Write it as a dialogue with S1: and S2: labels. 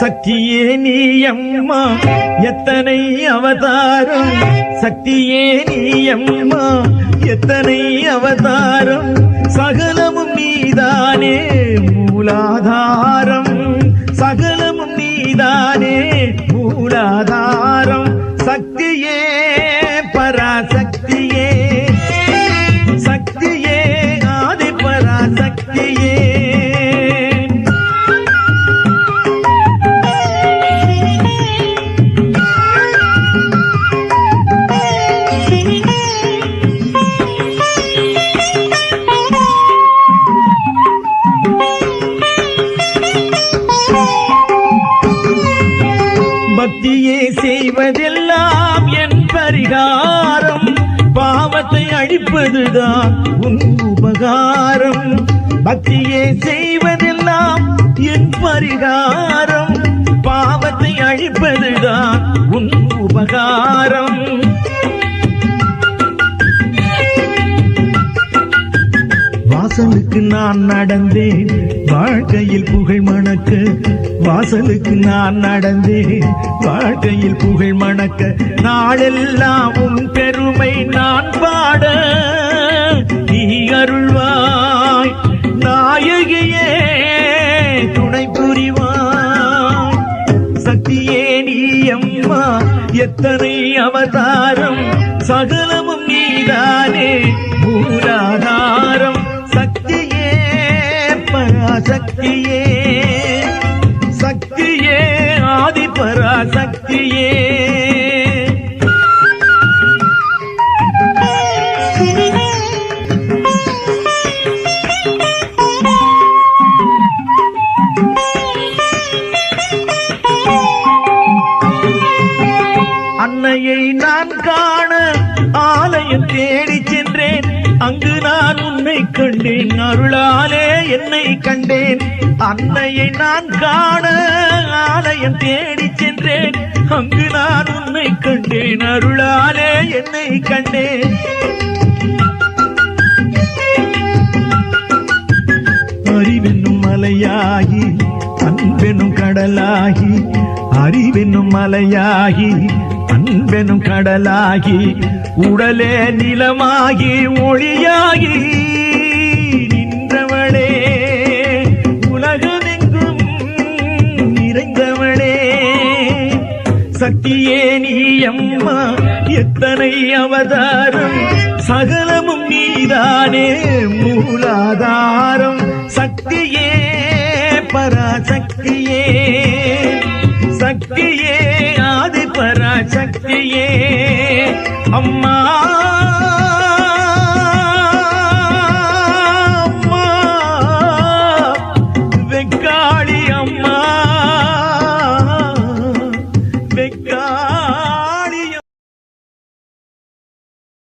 S1: சக்தியே நீ அம்மா எத்தனை அவதாரம்? சக்தியே நீ அம்மா எத்தனை அவதாரம்? சகலமும் நீதானே மூலாதாரம். சகலமும் நீதானே மூலாதாரம். சக்தியே பராசக்தியே சக்தியே ஆதி பராசக்தியே பக்தியே செய்வதெல்லாம் என் பரிகாரம். பாவத்தை அழிப்பதுதான் உன் உபகாரம். பக்தியே செய்வதெல்லாம் என் பரிகாரம். பாவத்தை அழிப்பதுதான் உன் உபகாரம். வாசலுக்கு நான் நடந்தேன். வாழ்க்கையில் புகழ் மணக்க வாசலுக்கு நான் நடந்தேன். வாழ்க்கையில் புகழ் மணக்க நாளெல்லாம் உன் பெருமை நான் பாட. நீ அருள்வாய் நாயகியே துணை புரிவாய். சக்தியே நீ அம்மா எத்தனை அவதாரம். சகலமும் நீதானே மூலாதாரம். பராசக்தியே சக்தியே ஆதி பராசக்தியே அன்னையை நான் காண ஆலயம் தேடி சென்றேன். அங்கு நான் கண்டேன் அருளாலே என்னை கண்டேன். அன்னையை நான் காண ஆலயம் தேடி சென்றேன். அங்கு நான் உன்னை கண்டேன். அருளாலே என்னை கண்டேன். அறிவென்னும் மலையாகி அன்பெனும் கடலாகி அறிவென்னும் மலையாகி அன்பெனும் கடலாகி உடலே நிலமாகி ஒளியாகி சக்தியே நீ அம்மா எத்தனை அவதாரம்? சகலமும் நீதானே மூலாதாரம். சக்தியே பராசக்தியே. சக்தியே ஆதி பராசக்தியே அம்மா